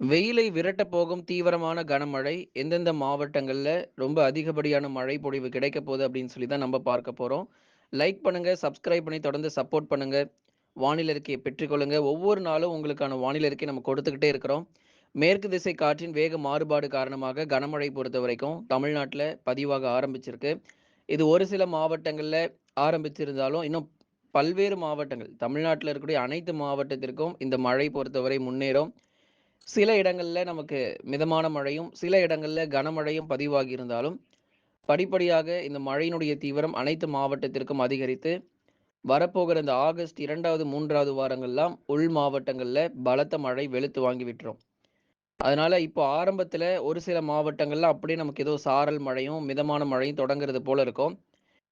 வெயிலை விரட்ட போகும் தீவிரமான கனமழை எந்தெந்த மாவட்டங்களில் ரொம்ப அதிகப்படியான மழை பொழிவு கிடைக்க போகுது அப்படின்னு சொல்லி தான் நம்ம பார்க்க போகிறோம் லைக் பண்ணுங்கள் சப்ஸ்கிரைப் பண்ணி தொடர்ந்து சப்போர்ட் பண்ணுங்கள் வானிலை இருக்கையை பெற்றுக்கொள்ளுங்கள் ஒவ்வொரு நாளும் உங்களுக்கான வானிலை இருக்கை நம்ம கொடுத்துக்கிட்டே இருக்கிறோம். மேற்கு திசை காற்றின் வேக மாறுபாடு காரணமாக கனமழை பொறுத்த வரைக்கும் தமிழ்நாட்டில் பதிவாக ஆரம்பிச்சிருக்கு. இது ஒரு சில மாவட்டங்களில் ஆரம்பிச்சிருந்தாலும், இன்னும் பல்வேறு மாவட்டங்கள் தமிழ்நாட்டில் இருக்கக்கூடிய அனைத்து மாவட்டத்திற்கும் இந்த மழை பொறுத்தவரை முன்னேறும். சில இடங்களில் நமக்கு மிதமான மழையும், சில இடங்களில் கனமழையும் பதிவாகி இருந்தாலும், படிப்படியாக இந்த மழையினுடைய தீவிரம் அனைத்து மாவட்டத்திற்கும் அதிகரித்து, வரப்போகிற இந்த ஆகஸ்ட் 2வது, 3வது வாரங்கள்லாம் உள் மாவட்டங்களில் பலத்த மழை வெளுத்து வாங்கி விட்டுரும். அதனால இப்போ ஆரம்பத்தில் ஒரு சில மாவட்டங்களில் அப்படியே நமக்கு ஏதோ சாரல் மழையும், மிதமான மழையும் தொடங்குறது போல இருக்கும்.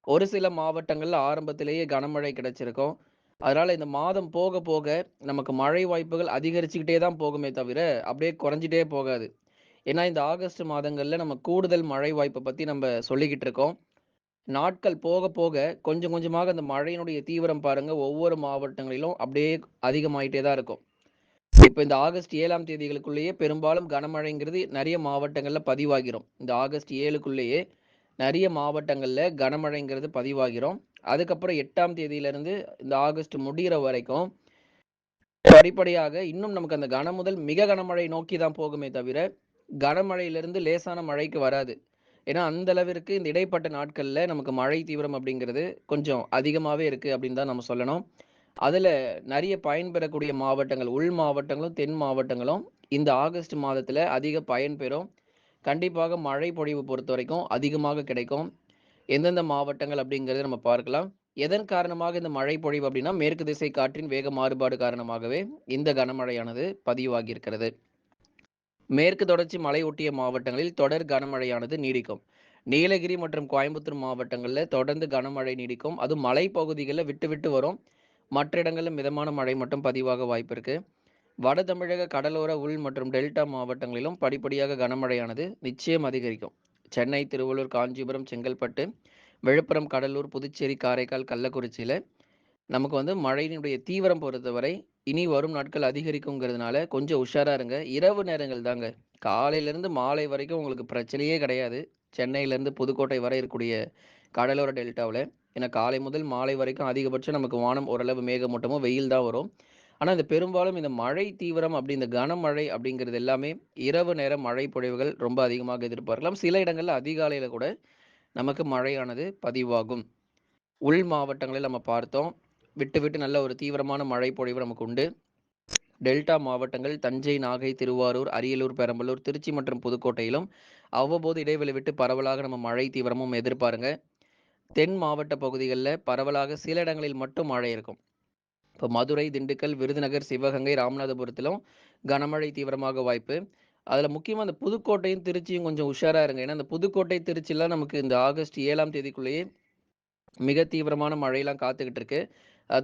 ஒரு சில மாவட்டங்களில் ஆரம்பத்திலேயே கனமழை கிடைச்சிருக்கும். அதனால இந்த மாதம் போக போக நமக்கு மழை வாய்ப்புகள் அதிகரிச்சுக்கிட்டே தான் போகுமே தவிர, அப்படியே குறைஞ்சிட்டே போகாது. ஏன்னா இந்த ஆகஸ்ட் மாதங்களில் நம்ம கூடுதல் மழை வாய்ப்பை பற்றி நம்ம சொல்லிக்கிட்டு இருக்கோம். நாட்கள் போக போக கொஞ்சம் கொஞ்சமாக அந்த மழையினுடைய தீவிரம் பாருங்க ஒவ்வொரு மாவட்டங்களிலும் அப்படியே அதிகமாயிட்டே தான் இருக்கும். இப்போ இந்த ஆகஸ்ட் ஏழாம் தேதிகளுக்குள்ளேயே பெரும்பாலும் கனமழைங்கிறது நிறைய மாவட்டங்களில் பதிவாகிறோம் இந்த ஆகஸ்ட் ஏழுக்குள்ளேயே நிறைய மாவட்டங்களில் கனமழைங்கிறது பதிவாகிரும். அதுக்கப்புறம் எட்டாம் தேதியிலிருந்து இந்த ஆகஸ்ட் முடியிற வரைக்கும் படிப்படியாக இன்னும் நமக்கு அந்த கன முதல் மிக கனமழை நோக்கி தான் போகுமே தவிர, கனமழையிலிருந்து லேசான மழைக்கு வராது. ஏன்னா அந்த அளவிற்கு இந்த இடைப்பட்ட நாட்களில் நமக்கு மழை தீவிரம் அப்படிங்கிறது கொஞ்சம் அதிகமாகவே இருக்குது அப்படின்னு தான் நம்ம சொல்லணும். அதில் நிறைய பயன்பெறக்கூடிய மாவட்டங்கள், உள் மாவட்டங்களும், தென் மாவட்டங்களும் இந்த ஆகஸ்ட் மாதத்தில் அதிக பயன்பெறும். கண்டிப்பாக மழை பொழிவு பொறுத்தவரைக்கும் அதிகமாக கிடைக்கும். எந்தெந்த மாவட்டங்கள் அப்படிங்கிறத நம்ம பார்க்கலாம். எதன் காரணமாக இந்த மழை பொழிவு அப்படின்னா, மேற்கு திசை காற்றின் வேக மாறுபாடு காரணமாகவே இந்த கனமழையானது பதிவாகி இருக்கிறது. மேற்கு தொடர்ச்சி மலை ஒட்டிய மாவட்டங்களில் தொடர் கனமழையானது நீடிக்கும். நீலகிரி மற்றும் கோயம்புத்தூர் மாவட்டங்களில் தொடர்ந்து கனமழை நீடிக்கும். அது மலைப்பகுதிகள்ல விட்டு விட்டு வரும். மற்ற இடங்களில் மிதமான மழை மட்டும் பதிவாக வாய்ப்பு இருக்கு. வட தமிழக கடலோர, உள் மற்றும் டெல்டா மாவட்டங்களிலும் படிப்படியாக கனமழையானது நிச்சயம் அதிகரிக்கும். சென்னை, திருவள்ளூர், காஞ்சிபுரம், செங்கல்பட்டு, விழுப்புரம், கடலூர், புதுச்சேரி, காரைக்கால், கள்ளக்குறிச்சியில் நமக்கு வந்து மழையினுடைய தீவிரம் பொறுத்தவரை இனி வரும் நாட்கள் அதிகரிக்குங்கிறதுனால கொஞ்சம் உஷாராக இருங்க. இரவு நேரங்கள் தாங்க. காலையிலேருந்து மாலை வரைக்கும் உங்களுக்கு பிரச்சனையே கிடையாது. சென்னையிலேருந்து புதுக்கோட்டை வரை இருக்கக்கூடிய கடலோர டெல்டாவில் ஏன்னா காலை முதல் மாலை வரைக்கும் அதிகபட்சம் நமக்கு வானம் ஓரளவு மேகமூட்டமும், வெயில் தான் வரும். ஆனால் இந்த பெரும்பாலும் இந்த மழை தீவிரம் அப்படி இந்த கனமழை அப்படிங்கிறது எல்லாமே இரவு நேர மழை பொழிவுகள் ரொம்ப அதிகமாக எதிர்பார்க்கலாம். சில இடங்களில் அதிகாலையில் கூட நமக்கு மழையானது பதிவாகும். உள் மாவட்டங்களில் நம்ம பார்த்தோம். விட்டு விட்டு நல்ல ஒரு தீவிரமான மழை பொழிவு நமக்கு உண்டு. டெல்டா மாவட்டங்கள் தஞ்சை, நாகை, திருவாரூர், அரியலூர், பெரம்பலூர், திருச்சி மற்றும் புதுக்கோட்டையிலும் அவ்வப்போது இடைவெளி விட்டு பரவலாக நம்ம மழை தீவிரமும் எதிர்பாருங்க. தென் மாவட்ட பகுதிகளில் பரவலாக சில இடங்களில் மட்டும் மழை இருக்கும். இப்போ மதுரை, திண்டுக்கல், விருதுநகர், சிவகங்கை, ராமநாதபுரத்திலும் கனமழை தீவிரமாக வாய்ப்பு. அதில் முக்கியமாக அந்த புதுக்கோட்டையும், திருச்சியும் கொஞ்சம் உஷாராக இருங்க. ஏன்னா அந்த புதுக்கோட்டை, திருச்சிலாம் நமக்கு இந்த ஆகஸ்ட் ஏழாம் தேதிக்குள்ளேயே மிக தீவிரமான மழையெல்லாம் காத்துக்கிட்டு இருக்கு.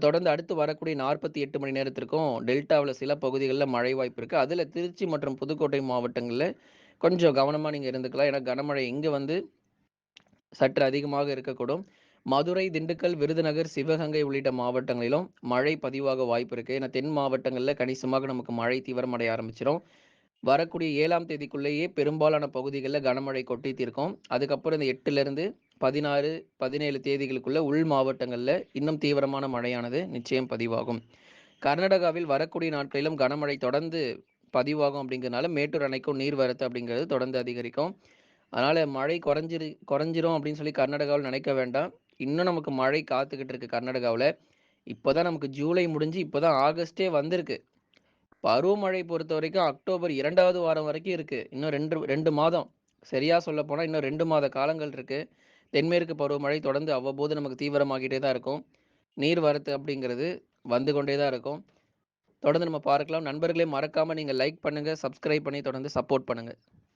தொடர்ந்து அடுத்து வரக்கூடிய 48 மணி நேரத்திற்கும் டெல்டாவில் சில பகுதிகளில் மழை வாய்ப்பு இருக்குது அதில் திருச்சி மற்றும் புதுக்கோட்டை மாவட்டங்களில் கொஞ்சம் கவனமாக நீங்கள் இருந்துக்கலாம். ஏன்னா கனமழை இங்கே வந்து சற்று அதிகமாக இருக்கக்கூடும். மதுரை, திண்டுக்கல், விருதுநகர், சிவகங்கை உள்ளிட்ட மாவட்டங்களிலும் மழை பதிவாக வாய்ப்பு இருக்கு. ஏன்னா தென் மாவட்டங்களில் கணிசமாக நமக்கு மழை தீவிரமடைய ஆரம்பிச்சிடும் வரக்கூடிய ஏழாம் தேதிக்குள்ளேயே பெரும்பாலான பகுதிகளில் கனமழை கொட்டி தீர்க்கும். அதுக்கப்புறம் இந்த 8லிருந்து 16, 17 தேதிகளுக்குள்ள உள் மாவட்டங்களில் இன்னும் தீவிரமான மழையானது நிச்சயம் பதிவாகும். கர்நாடகாவில் வரக்கூடிய நாட்களிலும் கனமழை தொடர்ந்து பதிவாகும் அப்படிங்கிறதுனால மேட்டூர் அணைக்கும் நீர்வரத்து அப்படிங்கிறது தொடர்ந்து அதிகரிக்கும். அதனால் மழை குறைஞ்சிரு குறைஞ்சிரும் அப்படின்னு சொல்லி கர்நாடகாவில் நினைக்க வேண்டாம். இன்னும் நமக்கு மழை காத்துக்கிட்டு இருக்கு இப்போ தான் நமக்கு ஜூலை முடிஞ்சு இப்பதான் ஆகஸ்ட்டே வந்திருக்கு. பருவமழை பொறுத்த வரைக்கும் அக்டோபர் இரண்டாவது வாரம் வரைக்கும் இருக்கு. இன்னும் 2 2 மாதம். சரியா போனால் இன்னும் ரெண்டு மாத காலங்கள் இருக்கு. தென்மேற்கு பருவமழை தொடர்ந்து அவ்வப்போது நமக்கு தீவிரமாகிட்டே தான் இருக்கும். நீர்வரத்து அப்படிங்கிறது வந்து கொண்டே தான் இருக்கும். தொடர்ந்து நம்ம பார்க்கலாம். நண்பர்களே மறக்காமல் நீங்கள் லைக் பண்ணுங்கள் சப்ஸ்கிரைப் பண்ணி தொடர்ந்து சப்போர்ட் பண்ணுங்கள்